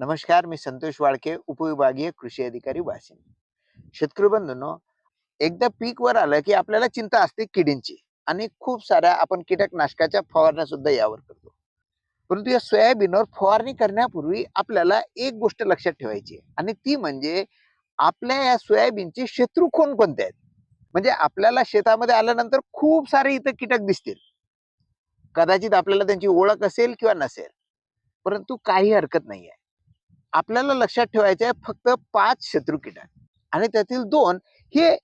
नमस्कार मी संतोष वाळके उपविभागीय कृषी अधिकारी वाशिम. शेतकरी बंधूंनो एकदा पीक वर आलं की आपल्याला चिंता असते किडींची आणि खूप साऱ्या आपण कीटकनाशकाच्या फवारण्या सुद्धा यावर करतो. परंतु या सोयाबीनवर फवारणी करण्यापूर्वी आपल्याला एक गोष्ट लक्षात ठेवायची आणि ती म्हणजे आपल्या या सोयाबीनचे शत्रू कोणकोणते आहेत? म्हणजे आपल्याला शेतामध्ये आल्यानंतर खूप सारे इथं कीटक दिसतील. कदाचित आपल्याला त्यांची ओळख असेल किंवा नसेल परंतु काही हरकत नाही आहे आपल्याला लक्षात ठेवायचे आहे फक्त पाच शत्रू कीटक आणि त्यातील दोन हे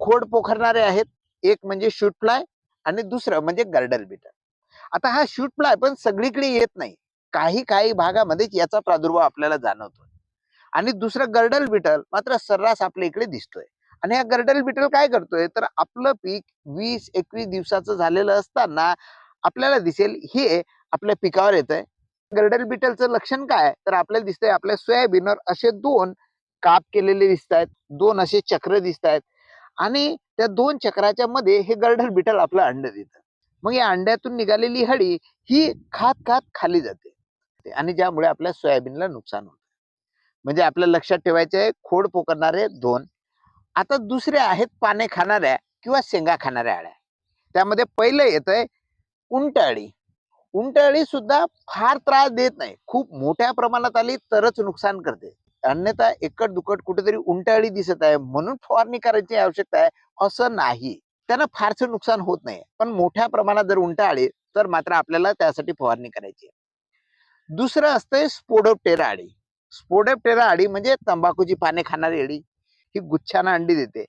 खोड पोखरणारे आहेत. एक म्हणजे शूट फ्लाय आणि दुसरं म्हणजे गर्डल बिटर आता हा शूट फ्लाय पण सगळीकडे येत नाही. काही काही भागामध्येच याचा प्रादुर्भाव आपल्याला जाणवतो आणि दुसरं गर्डल बिटल मात्र सर्रास आपल्या इकडे दिसतोय. आणि हा गर्डल बिटल काय करतोय? तर आपलं पीक वीस एकवीस दिवसाचं झालेलं असताना आपल्याला दिसेल हे आपल्या पिकावर येत आहे गर्डल बिटलचं लक्षण काय तर आपल्याला दिसतंय आपल्या सोयाबीनवर असे दोन काप केलेले दिसत आहेत दोन असे चक्र दिसत आहेत आणि त्या दोन चक्राच्या मध्ये हे गर्डल बिटल आपलं अंड देतं. मग या अंड्यातून निघालेली हडी ही खात खात खाली जाते आणि ज्यामुळे आपल्या सोयाबीनला नुकसान होतं. म्हणजे आपल्या लक्षात ठेवायचे आहे खोड पोकणारे दोन. आता दुसरे आहेत पाने खाणाऱ्या किंवा शेंगा खाणाऱ्या अळ्या त्यामध्ये पहिलं येत आहे उंटअळी. उंटअळी सुद्धा फार त्रास देत नाही. खूप मोठ्या प्रमाणात आली तरच नुकसान करते. अन्यथा एकट दुकट कुठेतरी उंटाळी दिसत आहे म्हणून फवारणी करायची आवश्यकता आहे असं नाही. त्यांना फारसं नुकसान होत नाही. पण मोठ्या प्रमाणात जर उंटा आली तर मात्र आपल्याला त्यासाठी फवारणी करायची आहे. दुसरं असतंय स्पोडोप्टेरा आळी स्पोडोप्टेरा आळी म्हणजे तंबाखूची पाने खाणारी अळी ही गुच्छाना अंडी देते.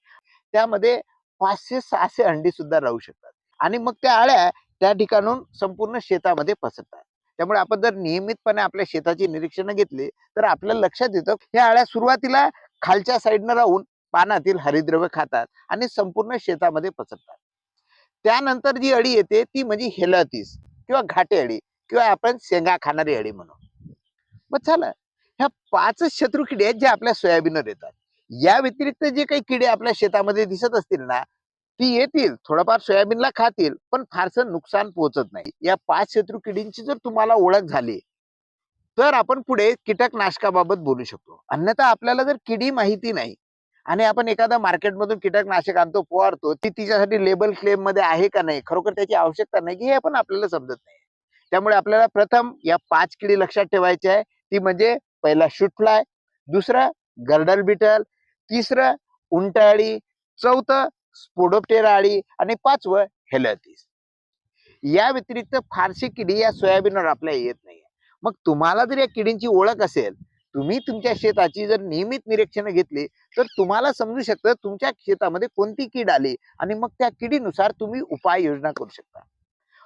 त्यामध्ये पाचशे सहाशे अंडी सुद्धा राहू शकतात. आणि मग त्या अळ्या त्या ठिकाणून संपूर्ण शेतामध्ये पसरतात त्यामुळे आपण जर नियमितपणे आपल्या शेताची निरीक्षण घेतली तर आपल्याला लक्षात येतं ह्या अळ्या सुरुवातीला खालच्या साईडनं राहून पानातील हरिद्रव्य खातात आणि संपूर्ण शेतामध्ये पसरतात. त्यानंतर जी अळी येते ती म्हणजे हेलतीस किंवा घाटे अळी किंवा आपण शेंगा खाणारी अळी म्हणू. मग झालं ह्या पाचच शत्रू किडे आहेत जे आपल्या सोयाबीनवर येतात. या व्यतिरिक्त जे काही किडे आपल्या शेतामध्ये दिसत असतील ना ती येतील थोडंफार सोयाबीनला खातील पण फारसं नुकसान पोहोचत नाही. या पाच शत्रू किडींची जर तुम्हाला ओळख झाली तर आपण पुढे कीटकनाशकाबाबत बोलू शकतो. अन्यथा आपल्याला जर किडी माहिती नाही आणि आपण एखादा मार्केटमधून कीटकनाशक आणतो फवारतो ती तिच्यासाठी लेबल क्लेममध्ये आहे का नाही खरोखर त्याची आवश्यकता नाही की हे पण आपल्याला समजत नाही. त्यामुळे आपल्याला प्रथम या पाच किडी लक्षात ठेवायची आहे. ती म्हणजे पहिला शूटफ्लाय दुसरं गर्डल बिटल तिसरं उंटाळी चौथं स्पोडोप्टेरा अळी आणि पाचवं हेलतीस. या व्यतिरिक्त फारशी किडी या सोयाबीनवर आपल्या येत नाही मग तुम्हाला जर या किडींची ओळख असेल तुम्ही तुमच्या शेताची जर नियमित निरीक्षण घेतली तर तुम्हाला समजू शकतं तुमच्या शेतामध्ये कोणती कीड आली आणि मग त्या किडीनुसार तुम्ही उपाययोजना करू शकता.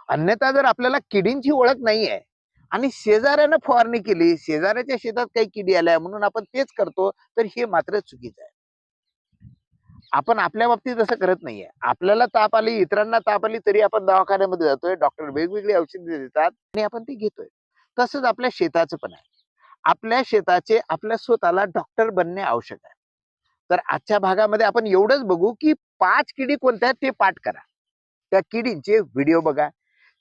अन्यथा जर आपल्याला किडींची ओळख नाही आहे आणि शेजाऱ्यानं फवारणी केली शेजाऱ्याच्या शेतात काही किडी आल्या म्हणून आपण तेच करतो तर हे मात्र चुकीचं आहे. आपण आपल्या बाबतीत असं करत नाहीये. आपल्याला ताप आली इतरांना ताप आली तरी आपण दवाखान्यामध्ये जातोय डॉक्टर वेगवेगळी औषधे देतात आणि आपण ती घेतोय. तसंच आपल्या शेताचं पण आहे. आपल्या शेताचे आपल्या स्वतःला डॉक्टर बनणे आवश्यक आहे. तर आजच्या भागामध्ये आपण एवढंच बघू की पाच किडी कोणत्या आहेत ते पाठ करा. त्या किडींचे व्हिडिओ बघा.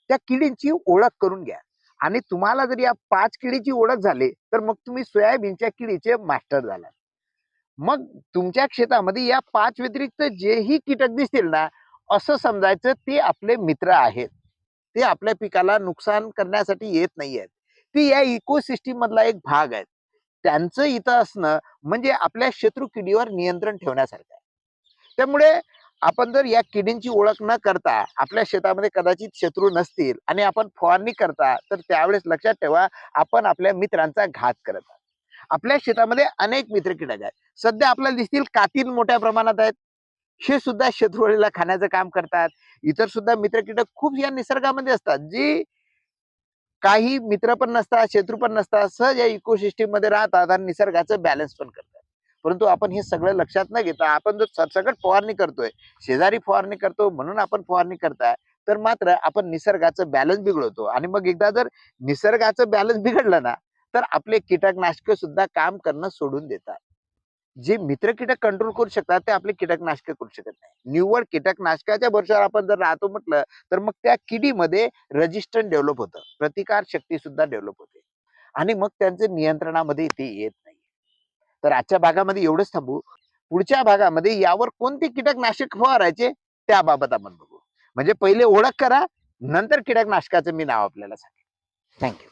त्या किडींची ओळख करून घ्या. आणि तुम्हाला जर या पाच किडीची ओळख झाली तर मग तुम्ही सोयाबीनच्या किडीचे मास्टर झाला मग तुमच्या शेतामध्ये या पाच व्यतिरिक्त जेही कीटक दिसतील ना असं समजायचं ते आपले मित्र आहेत. ते आपल्या पिकाला नुकसान करण्यासाठी येत नाही आहेत ते या इकोसिस्टीम मधला एक भाग आहेत. त्यांचं इथं असणं म्हणजे आपल्या शत्रू किडीवर नियंत्रण ठेवण्यासारखं आहे. त्यामुळे आपण जर या किडींची ओळख न करता आपल्या शेतामध्ये कदाचित शत्रू नसतील आणि आपण फवारणी करता तर त्यावेळेस लक्षात ठेवा आपण आपल्या मित्रांचा घात करत आहात. आपल्या शेतामध्ये अनेक मित्र कीटक आहेत. सध्या आपल्याला दिसतील कातीन मोठ्या प्रमाणात आहेत. हे सुद्धा शत्रुवळीला खाण्याचं काम करतात. इतर सुद्धा मित्र कीटक खूप या निसर्गामध्ये असतात. जी काही मित्र पण नसतात शत्रू पण नसतात सहज या इकोसिस्टीममध्ये राहतात आणि निसर्गाचं बॅलन्स पण करतात. परंतु आपण हे सगळं लक्षात न घेता आपण जर सरसकट फवारणी करतोय शेजारी फवारणी करतो म्हणून आपण फवारणी करताय तर मात्र आपण निसर्गाचं बॅलन्स बिघडवतो. आणि मग एकदा जर निसर्गाचं बॅलन्स बिघडलं ना तर आपले कीटकनाशक सुद्धा काम करणं सोडून देतात. जे मित्र कीटक कंट्रोल करू शकतात ते आपले कीटकनाशक करू शकत नाही. निव्वळ कीटकनाशकाच्या भरशावर आपण जर राहतो म्हटलं तर मग त्या किडीमध्ये रजिस्टन्स डेव्हलप होतं. प्रतिकार शक्ती सुद्धा डेव्हलप होते. आणि मग त्यांचं नियंत्रणामध्ये ते येत नाही. तर आजच्या भागामध्ये एवढंच थांबू. पुढच्या भागामध्ये यावर कोणते कीटकनाशक फवारायचे त्याबाबत आपण बघू. म्हणजे पहिले ओळख करा नंतर कीटकनाशकाचं मी नाव आपल्याला सांगेन. थँक्यू